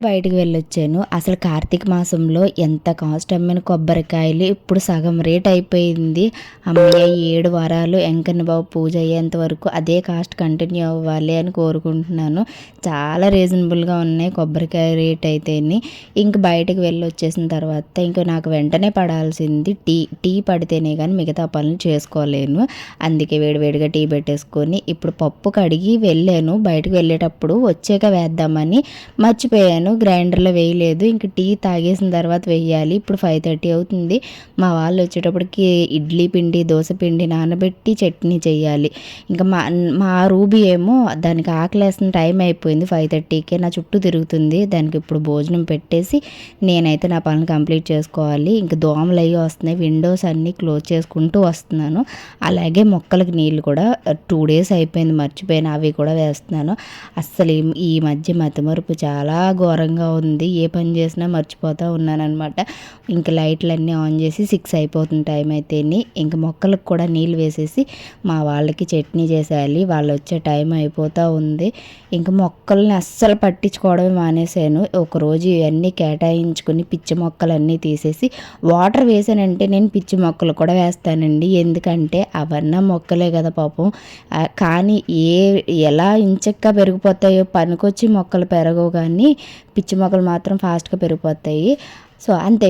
బయటికి వెళ్ళొచ్చాను. అసలు కార్తీక మాసంలో ఎంత కాస్ట్? అమ్మిన కొబ్బరికాయలు ఇప్పుడు సగం రేట్ అయిపోయింది. అమ్మయ్య ఏడు వారాలు వెంకన్న బాబు పూజ అయ్యేంత వరకు అదే కాస్ట్ కంటిన్యూ అవ్వాలి అని కోరుకుంటున్నాను. చాలా రీజనబుల్గా ఉన్నాయి కొబ్బరికాయ రేట్ అయితేని. ఇంక బయటకు వెళ్ళి వచ్చేసిన తర్వాత ఇంక నాకు వెంటనే పడాల్సింది టీ టీ పడితేనే కానీ మిగతా పనులు చేసుకోలేను. అందుకే వేడివేడిగా టీ పెట్టేసుకొని ఇప్పుడు పప్పు కడిగి వెళ్ళాను. బయటకు వెళ్ళేటప్పుడు వచ్చాక వేద్దామని మర్చిపోయాను. గ్రైండర్లో వేయలేదు. ఇంక టీ తాగేసిన తర్వాత వేయాలి. ఇప్పుడు ఫైవ్ థర్టీ అవుతుంది. మా వాళ్ళు వచ్చేటప్పటికి ఇడ్లీ పిండి దోశ పిండి నానబెట్టి చట్నీ చేయాలి. ఇంకా మా మా రూబీ ఏమో దానికి ఆకలేసిన టైం అయిపోయింది. ఫైవ్ థర్టీకే నా చుట్టూ తిరుగుతుంది. దానికి ఇప్పుడు భోజనం పెట్టేసి నేనైతే నా పనులు కంప్లీట్ చేసుకోవాలి. ఇంకా దోమలు అయ్యి వస్తున్నాయి. విండోస్ అన్నీ క్లోజ్ చేసుకుంటూ వస్తున్నాను. అలాగే మొక్కలకి నీళ్ళు కూడా టూ డేస్ అయిపోయింది. మర్చిపోయిన అవి కూడా వేస్తున్నాను. అస్సలు ఈ- మధ్య మతిమరుపు చాలా ఘోరంగా ఉంది. ఏ పని చేసినా మర్చిపోతూ ఉన్నాను అనమాట ఇంక లైట్లన్నీ ఆన్ చేసి సిక్స్ అయిపోతుంది టైం అయితేని. ఇంక మొక్కలకు కూడా నీళ్ళు వేసేసి మా వాళ్ళకి చట్నీ చేసేయాలి. వాళ్ళు వచ్చే టైం అయిపోతూ ఉంది. ఇంక మొక్కల్ని అస్సలు పట్టించుకోవడమే మానేశాను. ఒకరోజు ఇవన్నీ కేటాయించుకుని పిచ్చి మొక్కలన్నీ తీసేసి వాటర్ వేసానంటే నేను పిచ్చి మొక్కలు కూడా వేస్తానండి. ఎందుకంటే అవన్నీ మొక్కలే కదా పాపం. కానీ ఏ ఎలా ఇంచక్క పెరిగిపోతాయో పనికొచ్చి మొక్కలు పెరగవు కానీ పిచ్చి మొక్కలు మాత్రం ఫాస్ట్గా పెరిగిపోతాయి. సో అంతే.